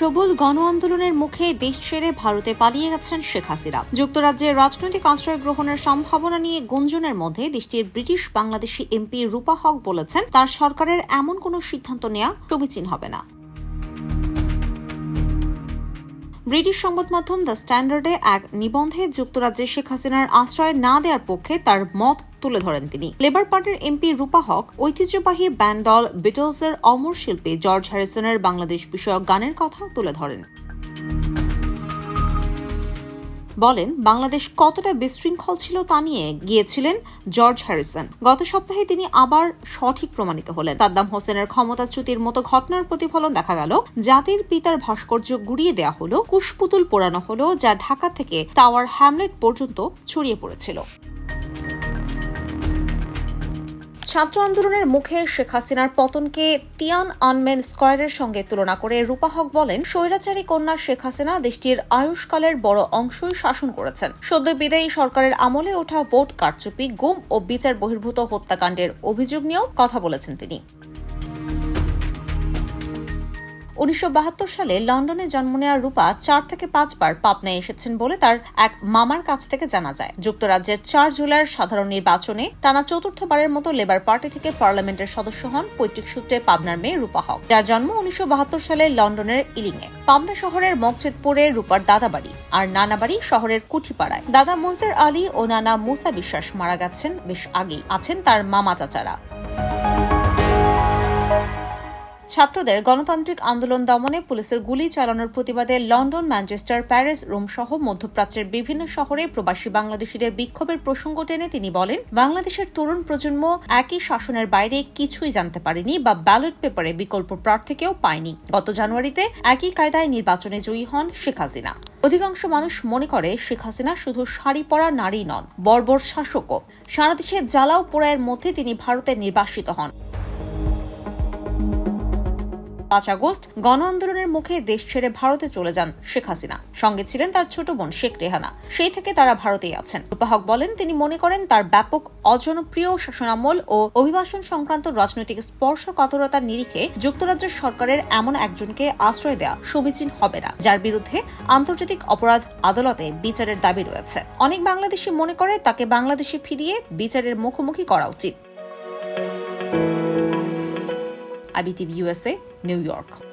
প্রবল গণ আন্দোলনের মুখে দেশ ছেড়ে ভারতে পালিয়ে গেছেন শেখ হাসিনা। যুক্তরাজ্যের রাজনৈতিক আশ্রয় গ্রহণের সম্ভাবনা নিয়ে গুঞ্জনের মধ্যে দেশটির ব্রিটিশ বাংলাদেশি এমপি রূপা হক বলেছেন, তার সরকারের এমন কোনো সিদ্ধান্ত নেওয়া সমীচীন হবে না। ব্রিটিশ সংবাদ মাধ্যম দ্য স্ট্যান্ডার্ডে এক নিবন্ধে যুক্তরাজ্যে শেখ হাসিনার আশ্রয় না দেওয়ার পক্ষে তার মত তুলে ধরেন তিনি। লেবার পার্টির এমপি রূপা হক, ঐতিহ্যবাহী ব্যান্ড দল বিটলসের অমর শিল্পী জর্জ হ্যারিসনের বাংলাদেশ বিষয়ক গানের কথা তুলে ধরেন। বলেন, বাংলাদেশ কতটা বিশৃঙ্খল ছিল তা নিয়ে গিয়েছিলেন জর্জ হ্যারিসন। গত সপ্তাহে তিনি আবার সঠিক প্রমাণিত হলেন। সাদ্দাম হোসেনের ক্ষমতাচ্যুতির মতো ঘটনার প্রতিফলন দেখা গেল। জাতির পিতার ভাস্কর্য গুড়িয়ে দেওয়া হলো, কুশপুতুল পোড়ানো হলো, যা ঢাকা থেকে টাওয়ার হ্যামলেট পর্যন্ত ছড়িয়ে পড়েছিল। ছাত্র আন্দোলনের মুখে শেখ হাসিনার পতনকে তিয়ান আনমেন স্কোয়ারের সঙ্গে তুলনা করে রূপা হক বলেন, স্বৈরাচারী কন্যা শেখ হাসিনা দেশটির আয়ুষ্কালের বড় অংশই শাসন করেছেন। সদ্য বিদায়ী সরকারের আমলে ওঠা ভোট কারচুপি, গুম ও বিচার বহির্ভূত হত্যাকাণ্ডের অভিযোগ নিয়েও কথা বলেছেন তিনি। উনিশশো সালে লন্ডনে জন্ম নেওয়া রূপা চার থেকে পাঁচবার পাবনায় এসেছেন বলে তার এক মামার কাছ থেকে জানা যায়। যুক্তরাজ্যের চার জুলাইয়ের সাধারণ নির্বাচনে টানা চতুর্থবারের মতো লেবার পার্টি থেকে পার্লামেন্টের সদস্য হন পৈতৃক সূত্রে পাবনার মেয়ে রূপা হক। যার জন্ম উনিশশো বাহাত্তর সালে লন্ডনের ইলিংয়ে। পাবনা শহরের মকসিদপুরে রূপার দাদা বাড়ি আর নানা বাড়ি শহরের কুঠিপাড়ায়। দাদা মনসুর আলী ও নানা মুসা বিশ্বাস মারা গেছেন বেশ আগেই। আছেন তার মামা চাচারা ছাত্রদের গণতান্ত্রিক আন্দোলন দমনে পুলিশের গুলি চালানোর প্রতিবাদে লন্ডন, ম্যানচেস্টার, প্যারিস, রোম সহ মধ্যপ্রাচ্যের বিভিন্ন শহরে প্রবাসী বাংলাদেশিদের বিক্ষোভের প্রসঙ্গ টেনে তিনি বলেন, বাংলাদেশের তরুণ প্রজন্ম একই শাসনের বাইরে কিছুই জানতে পারেনি বা ব্যালট পেপারে বিকল্প প্রার্থীকেও পায়নি। গত জানুয়ারিতে একই কায়দায় নির্বাচনে জয়ী হন শেখ হাসিনা। অধিকাংশ মানুষ মনে করে শেখ হাসিনা শুধু শাড়ি পরা নারী নন, বর্বর শাসকও। সারা দেশে জ্বালাও পোড়ায়ের মধ্যে তিনি ভারতে নির্বাসিত হন। পাঁচ আগস্ট গণ আন্দোলনের মুখে দেশ ছেড়ে ভারতে চলে যান শেখ হাসিনা। সঙ্গে ছিলেন তার ছোট বোন শেখ রেহানা। সেই থেকে তারা ভারতেই আছেন। রূপাহক বলেন, তিনি মনে করেন তার ব্যাপক অজনপ্রিয় শাসনামল ও অভিবাসন সংক্রান্ত রাজনৈতিক স্পর্শকাতরতার নিরিখে যুক্তরাজ্য সরকারের এমন একজনকে আশ্রয় দেওয়া সমীচীন হবে না, যার বিরুদ্ধে আন্তর্জাতিক অপরাধ আদালতে বিচারের দাবি রয়েছে। অনেক বাংলাদেশি মনে করে তাকে বাংলাদেশে ফিরিয়ে বিচারের মুখোমুখি করা উচিত। IBTV USA, New York.